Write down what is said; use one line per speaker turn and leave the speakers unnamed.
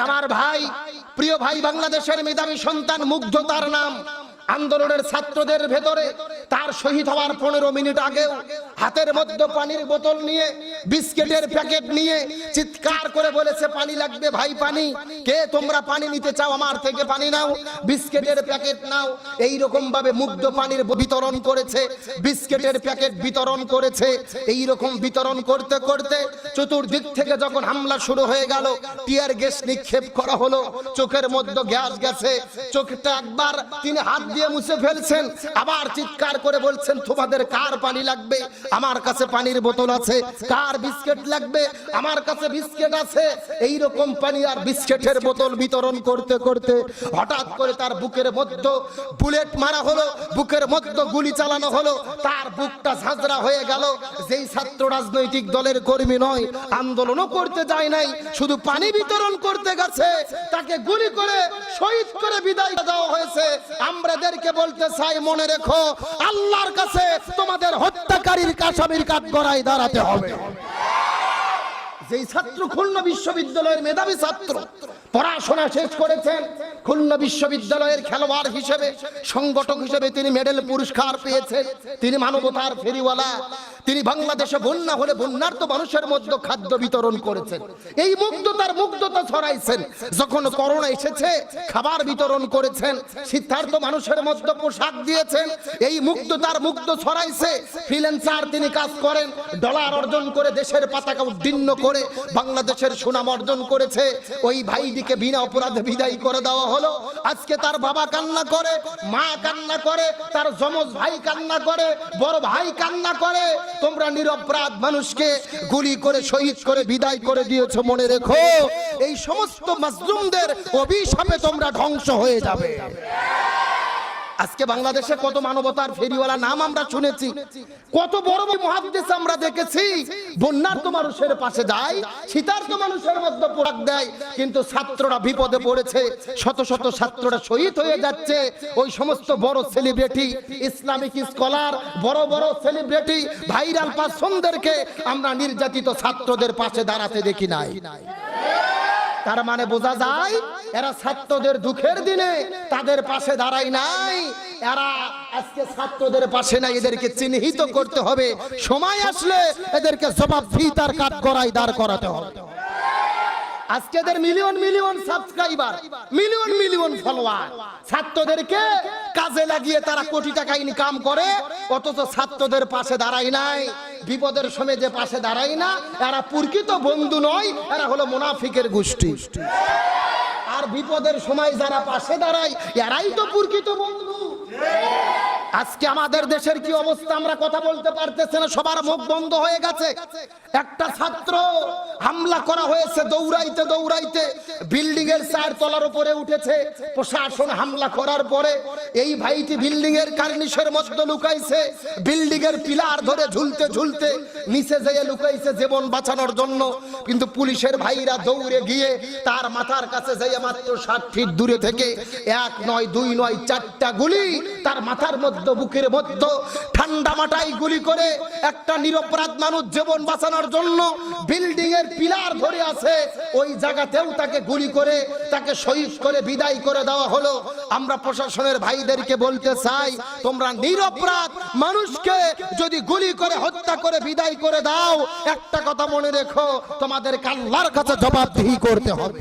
আমার ভাই প্রিয় ভাই বাংলাদেশের মেধাবী সন্তান মুগ্ধতার নাম আন্দোলনের ছাত্রদের ভেতরে। তার শহীদ হওয়ার পনেরো মিনিট আগেও হাতের মধ্যে পানির বোতল নিয়ে, বিস্কিটের প্যাকেট নিয়ে চিৎকার করে বলেছে, পানি লাগবে ভাই, পানি। কে তোমরা পানি নিতে চাও আমার থেকে পানি নাও, বিস্কিটের প্যাকেট নাও। এই রকম ভাবে মুগ্ধ পানির বিতরণ করেছে, বিস্কিটের প্যাকেট বিতরণ করেছে। এই রকম বিতরণ করতে করতে চতুর্দিক থেকে যখন হামলা শুরু হয়ে গেল, টিয়ার গ্যাস নিক্ষেপ করা হলো, চোখের মধ্যে গ্যাস গেছে, চোখটা একবার তিনি হাত দিয়ে মুছে ফেলছেন, আবার চিৎকার করে বলছেন, তোমাদের কার পানি লাগবে? আমার কাছে পানির বোতল আছে, কার বিস্কিট লাগবে? আমার কাছে বিস্কিট আছে। এই রকম পানি আর বিস্কিটের বোতল বিতরণ করতে করতে হঠাৎ করে তার বুকের মধ্যে বুলেট মারা হলো, বুকের মধ্যে গুলি চালানো হলো। তার বুকটা ঝাঁঝরা হয়ে গেল। যেই ছাত্র রাজনৈতিক দলের কর্মী নয়, আন্দোলনও করতে যায় নাই, শুধু পানি বিতরণ করতে গেছে, তাকে গুলি করে শহীদ করে বিদায় দেওয়া হয়েছে। আমরাদেরকে বলতে চাই, মনে রেখো, আল্লাহর কাছে তোমাদের হত্যাকারীর কাশামির কাঠ গড়াই দাঁড়াতে হবে। যেই ছাত্র খুলনা বিশ্ববিদ্যালয়ের মেধাবী ছাত্র পড়াশোনা শেষ করেছেন খুলনা বিশ্ববিদ্যালয়ের খেলোয়াড় হিসেবে, সংগঠক হিসেবে তিনি মেডেল পুরস্কার পেয়েছেন। তিনি মানবতার ফেরিওয়ালা। তিনি বাংলাদেশে বন্যা হলে বন্যার তো মানুষের মধ্যে খাদ্য বিতরণ করেছেন। এই মুগ্ধতার মুগ্ধতা ছড়াইছেন। যখন করোনা এসেছে, খাবার বিতরণ করেছেন, সিদ্ধার্থ মানুষের মধ্যে পোশাক দিয়েছেন। এই মুগ্ধতার মুগ্ধ ছড়াইছে। ফ্রিল্যান্সার তিনি কাজ করেন। ডলার অর্জন করে দেশের পতাকা উদ্দীর্ণ করে বাংলাদেশের সুনাম অর্জন করেছে। ওই ভাইটিকে বিনা অপরাধে বিদায় করে দেওয়া হলো, আজকে তার বাবা কান্না করে, মা কান্না করে, তার যমজ ভাই কান্না করে, বড় ভাই কান্না করে। তোমরা নিরপরাধ মানুষকে গুলি করে, শহীদ করে, বিদায় করে দিয়েছ, মনে রেখো। এই সমস্ত মাজলুমদের অভিশাপে তোমরা ধ্বংস হয়ে যাবে। আজকে বাংলাদেশে কত মানবতার ফেরিওয়ালা নাম আমরা শুনেছি, কত বড় বড় মহাদেশ আমরা দেখেছি। বন্যার তো মানুষের পাশে যায়, শীতার তো মানুষের মধ্যে পোড়াক দেয়, কিন্তু ছাত্ররা বিপদে পড়েছে, শত শত ছাত্ররা শহীদ হয়ে যাচ্ছে। ওই সমস্ত বড় সেলিব্রিটি ইসলামিক স্কলার বড় বড় সেলিব্রিটি ভাইরাল পার্সনদেরকে আমরা নির্যাতিত ছাত্রদের পাশে দাঁড়াতে দেখি নাই। তার মানে বোঝা যায়, এরা ছাত্রদের দুঃখের দিনে তাদের পাশে দাঁড়ায় নাই। এরা আজকে ছাত্রদের পাশে নাই, এদেরকে চিহ্নিত করতে হবে। সময় আসলে এদেরকে জবাব তার কাঠ করাই দাঁড় করাতে হবে। আজকে এদের million million subscriber million million follower ছাত্রদেরকে কাজে লাগিয়ে তারা কোটি টাকা ইনকাম করে, অথচ ছাত্রদের পাশে দাঁড়ায় নাই। বিপদের সময় যে পাশে দাঁড়ায় না, এরা প্রকৃত বন্ধু নয়, এরা হলো মুনাফিকের গোষ্ঠী। আর বিপদের সময় যারা পাশে দাঁড়ায়, এরাই তো প্রকৃত বন্ধু। আজকে আমাদের দেশের কি অবস্থা? আমরা কথা বলতে পারতেছি না, সবার মুখ বন্ধ হয়ে গেছে। একটা ছাত্র হামলা করা হয়েছে, দৌড়াইতে দৌড়াইতে বিল্ডিং এর চার তলার উপরে উঠেছে। প্রশাসন হামলা করার পরে এই ভাইটি বিল্ডিং এর কার্নিশের মধ্যে লুকাইছে। বিল্ডিং এর পিলার ধরে ঝুলতে ঝুলতে নিচে যেয়ে লুকাইছে জীবন বাঁচানোর জন্য। কিন্তু পুলিশের ভাইরা দৌড়ে গিয়ে তার মাথার কাছে যেয়ে মাত্র ষাট ফিট দূরে থেকে এক নয়, দুই নয়, চারটা গুলি তার মাথার মধ্যে বুকের মধ্যে ঠান্ডা মাটাই গুলি করে একটা নিরপরাধ মানুষ জীবন বাঁচানোর জন্য বিল্ডিং এর পিলার ধরে আছে। ওই জায়গাতেও তাকে গুলি করে, তাকে শহীদ করে, বিদায় করে দেওয়া হলো। আমরা প্রশাসনের ভাইদেরকে বলতে চাই, তোমরা নিরপরাধ মানুষকে যদি গুলি করে, হত্যা করে, বিদায় করে দাও, একটা কথা মনে রেখো তোমাদের কাল্লার কাছে জবাবদিহি করতে হবে।